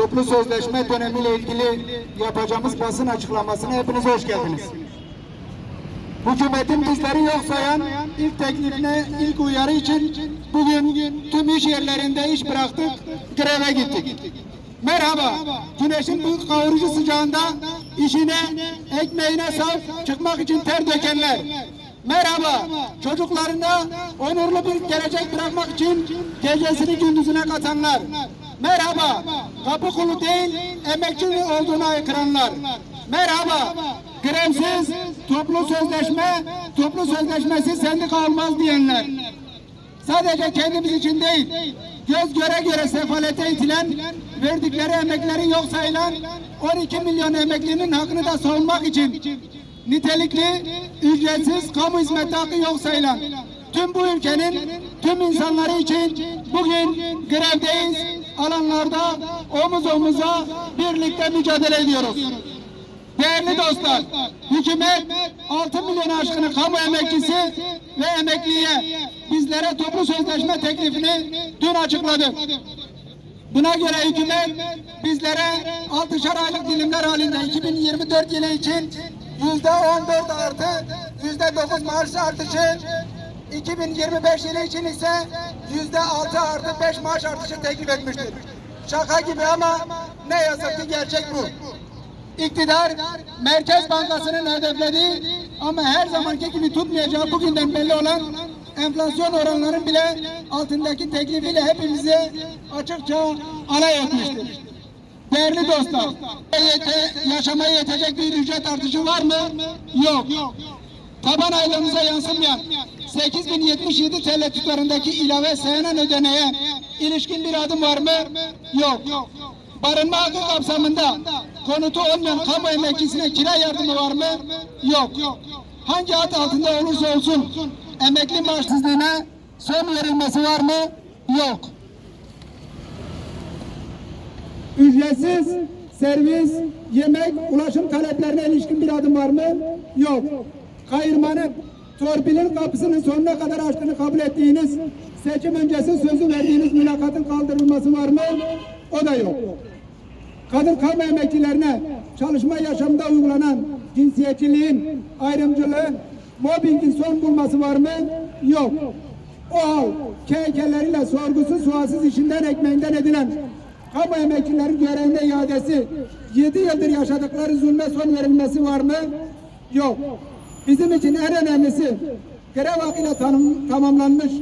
toplu sözleşme dönemiyle ilgili yapacağımız basın açıklamasına hepiniz hoş geldiniz. Hükümetin bizleri yok sayan ilk teklifine, ilk uyarı için bugün tüm iş yerlerinde iş bıraktık, greve gittik. Merhaba, güneşin bu kavurucu sıcağında işine, ekmeğine saf çıkmak için ter dökenler. Merhaba, çocuklarına onurlu bir gelecek bırakmak için gecesini gündüzüne katanlar. Merhaba, kapı kulu değil, emekçi olduğuna aykıranlar. Merhaba, grevsiz, toplu sözleşme, toplu sözleşmesiz sendika olmaz diyenler. Sadece kendimiz için değil, göz göre göre sefalete itilen, verdikleri emekleri yok sayılan 12 milyon emeklinin hakkını da savunmak için nitelikli, ücretsiz kamu hizmeti hakkı yok sayılan tüm bu ülkenin tüm insanları için bugün grevdeyiz, alanlarda omuz omuza birlikte mücadele ediyoruz. Değerli dostlar, hükümet 6 milyon aşkını kamu emekçisi ve emekliye bizlere toplu sözleşme teklifini dün açıkladı. Buna göre hükümet bizlere 6'şar aylık dilimler halinde 2024 yılı için yüzde 14 artı yüzde 9 maaş artışı 2025 yılı için ise yüzde 6 artı 5 maaş artışı teklif etmiştir. Şaka gibi ama ne yazık ki gerçek bu. İktidar Merkez Bankası'nın hedeflediği ama her zamanki gibi tutmayacağı bugünden belli olan enflasyon oranlarının bile altındaki teklifiyle hepimizi açıkça alay etmiştir. Değerli dostlar, yaşamaya yetecek bir ücret artışı var mı? Yok. Taban aylığımıza yansımayan 8077 TL tutarındaki ilave seyyanen ödeneğe ilişkin bir adım var mı? Yok. Barınma hakkı kapsamında konutu olmayan kamu emekçisine kira yardımı var mı? Yok. Hangi ad altında olursa olsun emekli maaşsızlığına son verilmesi var mı? Yok. Ücretsiz servis, yemek, ulaşım taleplerine ilişkin bir adım var mı? Yok. Kayırmanın torpilin kapısının sonuna kadar açtığını kabul ettiğiniz, seçim öncesi sözü verdiğiniz mülakatın kaldırılması var mı? O da yok. Kadın kamu emekçilerine çalışma yaşamında uygulanan cinsiyetçiliğin, ayrımcılığın, mobbingin son bulması var mı? Yok. O hal KK'leriyle sorgusuz sualsiz işinden ekmeğinden edilen kamu emekçilerin görevine iadesi, 7 yıldır yaşadıkları zulme son verilmesi var mı? Yok. Bizim için en önemlisi grev hakkıyla tanım, tamamlanmış